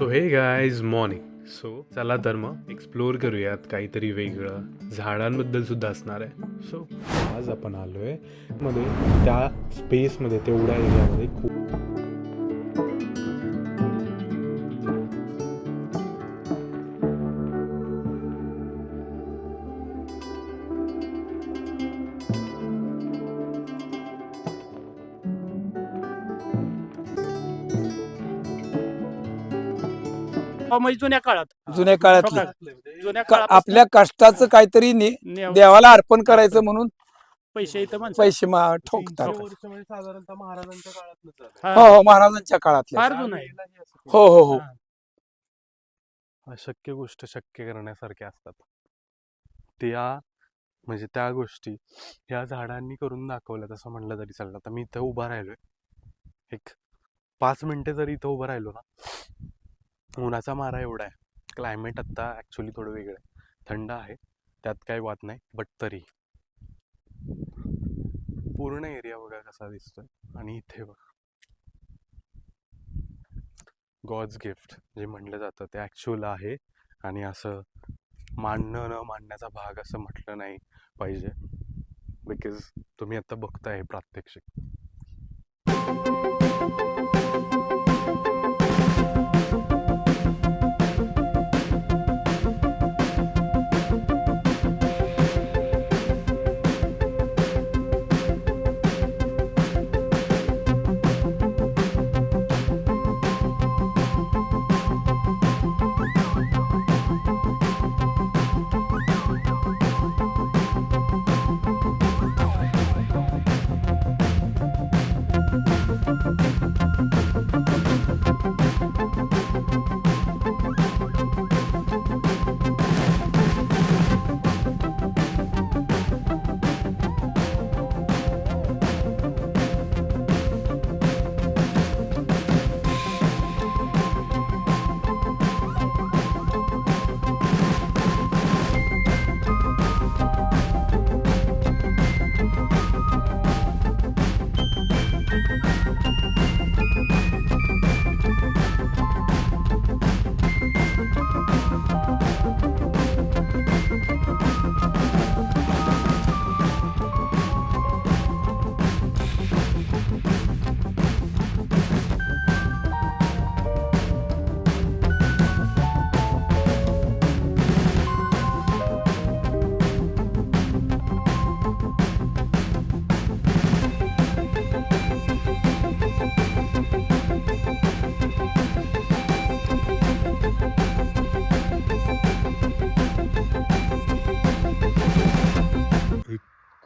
So हे guys morning so चला तर मग एक्सप्लोअर करूयात काहीतरी वेगळं. झाडांबद्दल सुद्धा असणार आहे. सो आज आपण आलोयमध्ये त्या स्पेसमध्ये तेवढ्या एरियामध्ये खूप म्हणजे जुन्या काळात. जुन्या काळातली. जुन्या का- काळात आपल्या कष्टाचं काहीतरी ने- देवाला अर्पण करायचं म्हणून पैसे इथं माणसं पैसे मा- ठोकतात. साधारणतः महाराजांच्या काळातलं हा, हो हो महाराजांच्या काळातल्या फार जुनं आहे. हो हो हो हा. अशक्य गोष्ट शक्य करण्यासारख्या असतात. त्या म्हणजे त्या गोष्टी ह्या झाडांनी करून दाखवल्या तसं म्हणलं तरी चाललं. आता मी इथं उभा राहिलोय. एक पाच मिनिटे जरी इथं उभं राहिलो ना उन्हाचा मारा एवढा आहे. क्लायमेट आत्ता ॲक्च्युली थोडं वेगळं आहे. थंड आहे. त्यात काही वाद नाही बट तरी. पूर्ण एरिया बघा कसा दिसतोय. आणि इथे बघा. गॉड्स गिफ्ट जे म्हटलं जातं ते ॲक्च्युअल आहे. आणि असं मांडणं न मांडण्याचा भाग असं म्हटलं नाही पाहिजे. बिकॉज तुम्ही आता बघताय प्रात्यक्षिक.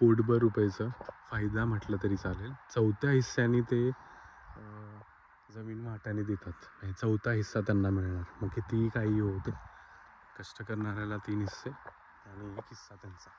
कोटभर रुपयाचा फायदा म्हटलं तरी चालेल. चौथ्या हिस्स्याने ते जमीन वाट्याने देतात. म्हणजे चौथा हिस्सा त्यांना मिळणार. मग कितीही काही होते कष्ट करणाऱ्याला तीन हिस्से आणि एक हिस्सा त्यांचा.